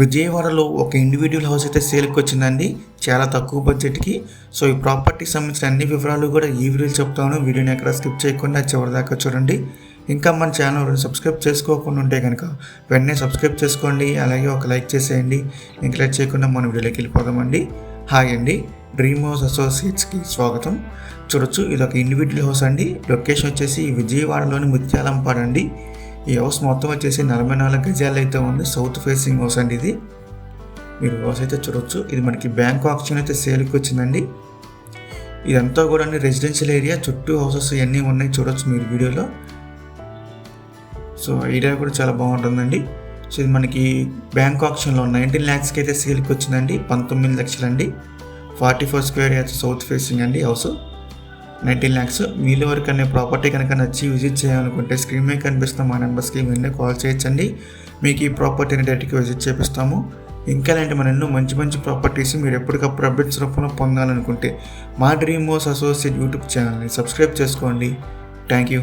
విజయవాడలో ఒక individual house అయితే సేల్కి వచ్చిందండి. చాలా తక్కువ బడ్జెట్కి సో ఈ ప్రాపర్టీకి సంబంధించిన అన్ని వివరాలు కూడా ఈ వీడియోలో చెప్తాను. వీడియోని ఎక్కడ స్కిప్ చేయకుండా చివరిదాకా చూడండి. ఇంకా మన ఛానల్ సబ్స్క్రైబ్ చేసుకోకుండా ఉంటే కనుక వెంటనే సబ్స్క్రైబ్ చేసుకోండి. అలాగే ఒక లైక్ చేసేయండి. ఇంకా లైక్ చేయకుండా మన వీడియోలోకి వెళ్ళిపోదామండి. హాయ్ అండి. డ్రీమ్ హౌస్ అసోసియేట్స్కి స్వాగతం. చూడొచ్చు ఇది ఒక ఇండివిజువల్ హౌస్ అండి. లొకేషన్ వచ్చేసి విజయవాడలోని ముత్యాలంపాడు అండి. ఈ హౌస్ మొత్తం వచ్చేసి నలభై నాలుగు గజాలు అయితే ఉంది. సౌత్ ఫేసింగ్ హౌస్ అండి ఇది. మీరు హౌస్ అయితే చూడొచ్చు. ఇది మనకి బ్యాంక్ ఆప్షన్ అయితే సేల్కి వచ్చిందండి. ఇదంతా కూడా రెసిడెన్షియల్ ఏరియా చుట్టూ హౌసెస్ ఇవన్నీ ఉన్నాయి. చూడొచ్చు మీరు వీడియోలో. సో ఐడియా కూడా చాలా బాగుంటుందండి. సో ఇది మనకి బ్యాంక్ ఆప్షన్లో నైన్టీన్ ల్యాక్స్కి అయితే సేల్కి వచ్చిందండి. పంతొమ్మిది లక్షలండి. Forty four square yards south facing అండి హౌస్ నైన్టీన్ ల్యాక్స్. మీలో వరకు అనే ప్రాపర్టీ కనుక నచ్చి విజిట్ చేయాలనుకుంటే స్క్రీన్ మీద కనిపిస్తున్న మా నెంబర్స్కి వెంటనే కాల్ చేయొచ్చండి. మీకు ఈ ప్రాపర్టీని డైరెక్ట్గా విజిట్ చేపిస్తాము. ఇంకా ఇలాంటి మన ఎన్నో మంచి మంచి ప్రాపర్టీస్ మీరు ఎప్పటికప్పుడు అప్డేట్స్ రూపంలో పొందాలనుకుంటే మా డ్రీమ్ హౌస్ అసోసియేట్ యూట్యూబ్ ఛానల్ని సబ్స్క్రైబ్ చేసుకోండి. Thank you